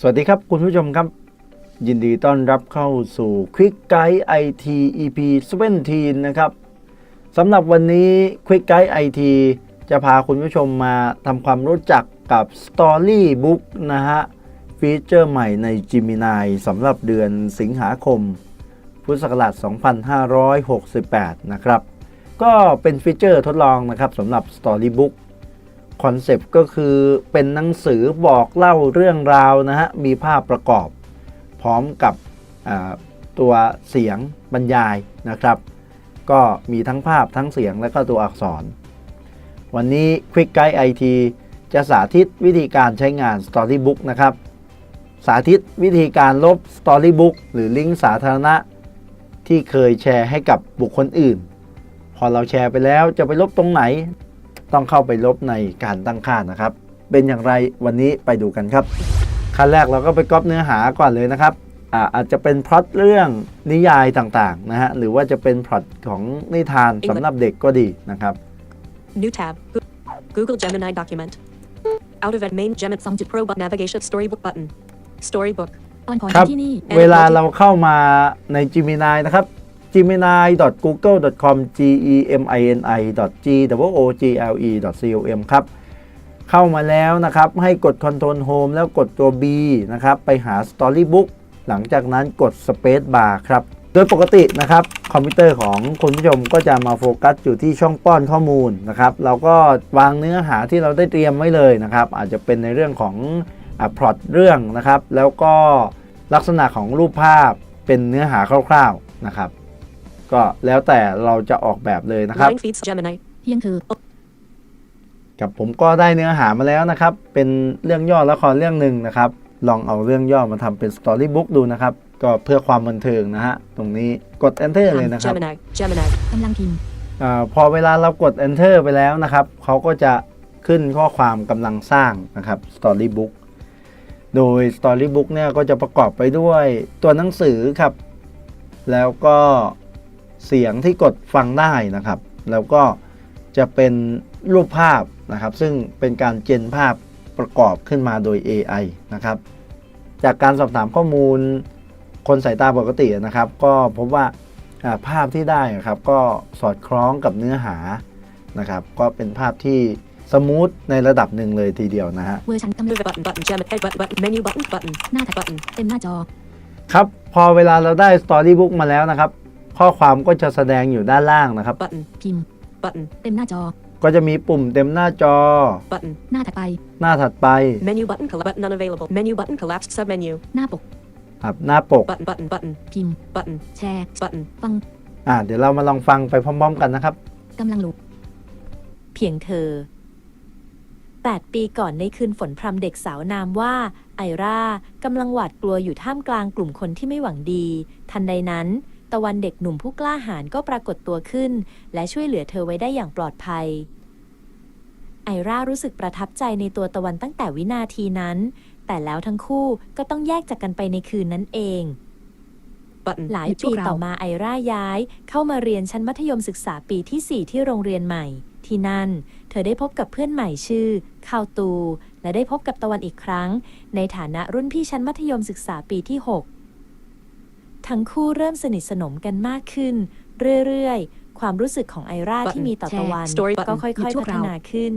สวัสดีครับคุณผู้ชมครับ ยินดีต้อนรับเข้าสู่ Quick Guide IT EP 17นะครับสำหรับวันนี้ Quick Guide IT จะพาคุณผู้ชมมาทำความรู้จักกับ Storybook นะฮะฟีเจอร์ใหม่ใน Gemini สำหรับเดือนสิงหาคม พุทธศักราช 2568 นะครับ ก็เป็นฟีเจอร์ทดลองนะครับสำหรับ Storybook คอนเซปต์ก็คือเป็นหนังสือบอกเล่าเรื่องราวนะฮะ มีภาพประกอบ พร้อมกับตัวเสียงบรรยายนะครับ ก็มีทั้งภาพทั้งเสียงและก็ตัวอักษร วันนี้ Quick Guide IT จะสาธิตวิธีการใช้งาน Storybook นะครับ สาธิตวิธีการลบ Storybook หรือลิงก์สาธารณะ ที่เคยแชร์ให้กับบุคคลอื่น พอเราแชร์ไปแล้วจะไปลบตรงไหน ต้องเข้าไปลบในการตั้งค่านะครับ เป็นอย่างไรวันนี้ไปดูกันครับ ขั้นแรกเราก็ไปก๊อปเนื้อหาก่อนเลยนะครับอาอาจจะเป็นพล็อตเรื่องนิยายต่างๆนะฮะหรือว่าจะเป็นพล็อตของนิทานสำหรับเด็กก็ดีนะครับ New tab. Go- Google Gemini document. Out of it main Gemini 2 Pro but navigation storybook button. Storybook. ตอนของครับที่นี่เวลาเราเข้ามาใน Gemini นะครับ gemini.google.com gemini g w o g l e com ครับ เข้ามาแล้วนะครับ ให้กด Control Home แล้วกดตัว B นะครับ ไปหา Storybook หลังจากนั้นกด Space Bar ครับ โดยปกตินะครับ คอมพิวเตอร์ของคุณผู้ชมก็จะมาโฟกัสอยู่ที่ช่องป้อนข้อมูลนะครับ เราก็วางเนื้อหาที่เราได้เตรียมไว้เลยนะครับ อาจจะเป็นในเรื่องของพล็อตเรื่องนะครับ แล้วก็ลักษณะของรูปภาพเป็นเนื้อหาคร่าว ๆนะครับ ก็แล้วแต่เราจะออกแบบเลยนะครับ Line feeds Gemini. เพียงคือกับผมก็ได้เนื้อหามาแล้วนะครับ เป็นเรื่องย่อละครเรื่องหนึ่งนะครับ ลองเอาเรื่องย่อมาทำเป็นสตอรี่บุ๊กดูนะครับ ก็เพื่อความบันเทิงนะฮะ ตรงนี้กด enter เลยนะครับ Gemini. Gemini. กำลังพิมพ์อาพอเวลาเรากด enter ไปแล้วนะครับ เขาก็จะขึ้นข้อความกำลังสร้างนะครับ storybook โดย storybook เนี่ยก็จะประกอบไปด้วยตัวหนังสือครับ แล้วก็ เสียงที่กดฟังได้นะครับ แล้วก็จะเป็นรูปภาพนะครับ ซึ่งเป็นการเจนภาพประกอบขึ้นมาโดย AI นะครับ จากการสอบถามข้อมูลคนสายตาปกตินะครับ ก็พบว่าอ่าภาพที่ได้ครับก็สอดคล้องกับเนื้อหานะครับ ก็เป็นภาพที่สมูทในระดับหนึ่งเลยทีเดียวนะฮะเวอร์ชันกำลัง Move button button. Gemini. Head button button. Menu button button. หน้าแท็ก Button. เต็มหน้าจอ ครับ พอเวลาเราได้ Storybook มาแล้วนะครับ ข้อความก็จะแสดงอยู่ด้านล่างนะครับ Button. พิมพ์ Button. เต็มหน้าจอ ก็จะมีปุ่มเต็มหน้าจอ Button. หน้าแท็กไป หน้าถัดไป Menu button. Colla- button unavailable. Menu button. Collapsed submenu. หน้าปก ครับหน้าปก Button button button. พิมพ์ Button. แชร์ Button. ฟังอ่าเดี๋ยวเรามาลองฟังไปพร้อมๆกันนะครับ กำลังโหลดเพียงเธอ 8 ปีก่อนในคืนฝนพรำเด็กสาวนามว่า ไอรากำลังหวาดกลัวอยู่ท่ามกลางกลุ่มคนที่ไม่หวังดี ทันใดนั้น ตะวันเด็กหนุ่มผู้กล้าหาญก็ปรากฏตัวขึ้น และช่วยเหลือเธอไว้ได้อย่างปลอดภัย ไอรารู้สึกประทับใจในตัวตะวันตั้งแต่วินาทีนั้น แต่แล้วทั้งคู่ก็ต้องแยกจากกันไปในคืนนั้นเอง Button. หลายปีต่อมาไอร่าย้าย เข้ามาเรียนชั้นมัธยมศึกษาปีที่ 4 ที่โรงเรียนใหม่ ที่นั่น เธอได้พบกับเพื่อนใหม่ชื่อคาวตู และได้พบกับตะวันอีกครั้ง ในฐานะรุ่นพี่ชั้นมัธยมศึกษาปีที่ 6 ทั้งคู่เริ่มสนิทสนมกันมากขึ้น เรื่อยๆ ความรู้สึกของไอร่าที่มีต่อตะวัน Story button ก็ค่อยๆพัฒนาขึ้น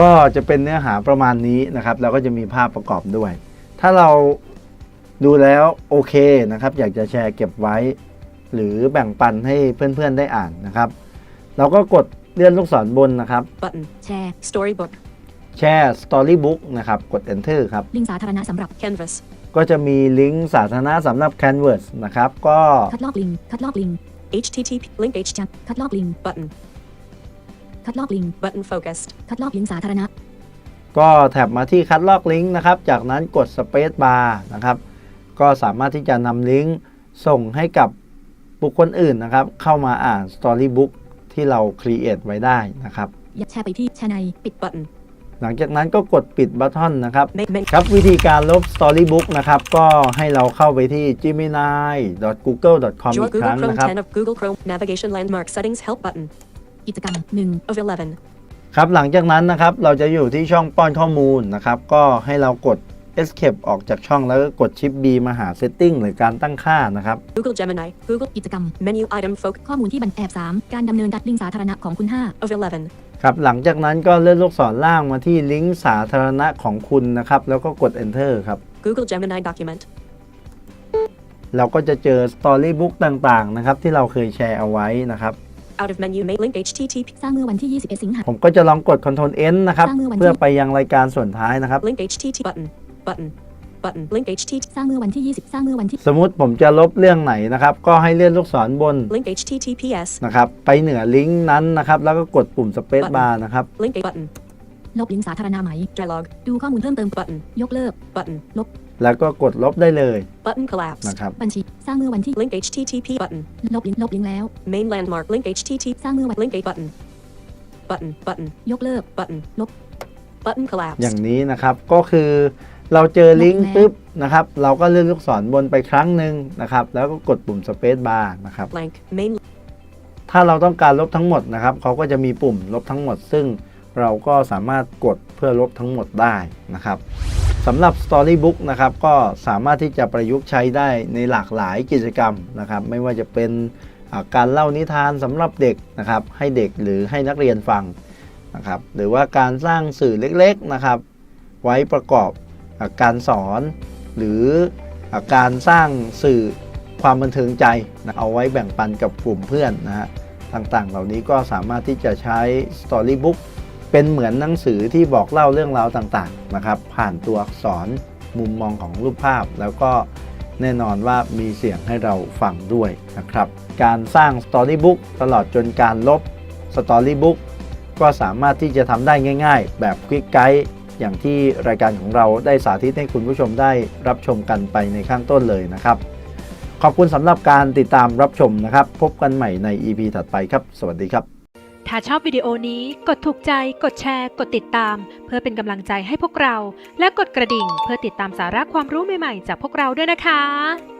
ก็จะเป็นเนื้อหาประมาณนี้นะครับ แล้วก็จะมีภาพประกอบด้วย ถ้าเราดูแล้วโอเคนะครับ อยากจะแชร์เก็บไว้ หรือแบ่งปันให้เพื่อนๆได้อ่านนะครับ เราก็กดเลื่อนลูกศรบนนะครับ Button. แชร์ Storybook. แชร์ Storybook นะครับ กด Enter ครับ ลิงก์สาธารณะสำหรับ Canvas. ก็จะมีลิงก์สาธารณะสำหรับ Canvas นะครับ ก็คัดลอกลิงก์คัดลอกลิงก์ HTTP. Link H. จัดคัดลอกลิงก์ Button. คัดลอกลิงก์ Button focused. คัดลอกลิงก์สาธารณะ ก็แท็บมาที่คัดลอกลิงก์นะครับ จากนั้นกด Space Bar นะครับ ก็สามารถที่จะนำลิงก์ส่งให้กับบุคคลอื่นนะครับ เข้ามาอ่าน Storybook ที่เรา Create ไว้ได้นะครับยัดแชร์ไปที่แชร์ในปิด Button. หลังจากนั้นก็กดปิดบัตทอนนะครับ Make make. ครับวิธีการลบ Storybook นะครับ ก็ให้เราเข้าไปที่ gemini.google.com Draw อีกครั้ง Google Chrome นะครับ10 of Google Chrome. Navigation landmark settings help button. กิจกรรมหนึ่ง Of 11. ครับหลังจากนั้นนะครับเราจะอยู่ที่ช่องป้อนข้อมูลนะครับ ก็ให้เรากด escape ออกจากช่องแล้วก็กดชิป B มาหา setting หรือการตั้งค่านะครับ Google Gemini. Google กิจกรรม menu item focus ข้อมูลที่บันแอบ 3 การดำเนินการลิงก์สาธารณะของคุณ 5 of 11. ครับหลังจากนั้นก็เลื่อนลูกศรล่างมาที่ลิงก์สาธารณะของคุณนะครับ แล้วก็กด enter ครับ Google Gemini document. เราก็จะเจอ storybook ต่างๆ นะครับ ที่เราเคยแชร์เอาไว้นะครับ Out of menu make link HTTP สร้างเมื่อวันที่ 21 สิงหาผมก็จะลองกด Ctrl N นะครับสร้างเมื่อวันที่เพื่อไปยังรายการส่วนท้ายนะครับ link HTTP button button button link HTTP สร้างเมื่อวันที่ 20 สร้างเมื่อวันที่ สมมุติผมจะลบเรื่องไหนนะครับ ก็ให้เลื่อนลูกศรบน link HTTPS นะครับ ไปเหนือลิงก์นั้นนะครับ แล้วก็กดปุ่ม Space Bar นะครับ link a button ลบลิงก์สาธารณะไหม dialog ดูข้อมูลเพิ่มเติม button ยกเลิก button แล้วก็กดลบได้เลย button collapse นะครับ บัญชี สร้างเมื่อวันที่ link HTTP button ลบลิงก์ลบลิงก์แล้ว main landmark link HTTP สร้างเมื่อวัน link a button button button ยกเลิก button ลบ button collapse อย่างนี้นะครับ ก็คือ เราเจอลิงก์ลบแล้วปุ๊บนะครับ เราก็เลื่อนลูกศรบนไปครั้งหนึ่งนะครับ แล้วก็กดปุ่ม Space Bar นะครับ blank main ถ้าเราต้องการลบทั้งหมดนะครับเขาก็จะมีปุ่มลบทั้งหมด ซึ่งเราก็สามารถกดเพื่อลบทั้งหมดได้นะครับสำหรับ Storybook นะครับก็สามารถที่จะประยุกต์ใช้ได้ในหลากหลายกิจกรรมนะครับ ไม่ว่าจะเป็นอ่าการเล่านิทานสำหรับเด็กนะครับ ให้เด็กหรือให้นักเรียนฟังนะครับ หรือว่าการสร้างสื่อเล็กๆนะครับ ไว้ประกอบอา การสอนหรือการสร้างสื่อความบันเทิงใจนะเอาไว้แบ่งปันกับกลุ่มเพื่อนนะฮะต่างๆ เหล่านี้ก็สามารถที่จะใช้ Storybook เป็นเหมือนหนังสือที่บอกเล่าเรื่องราวต่างๆนะครับ ผ่านตัวอักษรมุมมองของรูปภาพ แล้วก็แน่นอนว่ามีเสียงให้เราฟังด้วยนะครับ การสร้าง Storybook ตลอดจนการลบ Storybook ก็สามารถที่จะทำได้ง่าย ๆ แบบ Quick Guide อย่างที่รายการของเราได้สาธิตให้คุณผู้ชมได้รับชมกันไปในข้างต้นเลยนะครับ ขอบคุณสำหรับการติดตามรับชมนะครับ พบกันใหม่ใน EP ถัดไปครับ สวัสดีครับ ถ้าชอบวิดีโอนี้กดถูกใจ กดแชร์ กดติดตาม เพื่อเป็นกำลังใจให้พวกเรา และกดกระดิ่ง เพื่อติดตามสาระความรู้ใหม่ๆ จากพวกเราด้วยนะคะ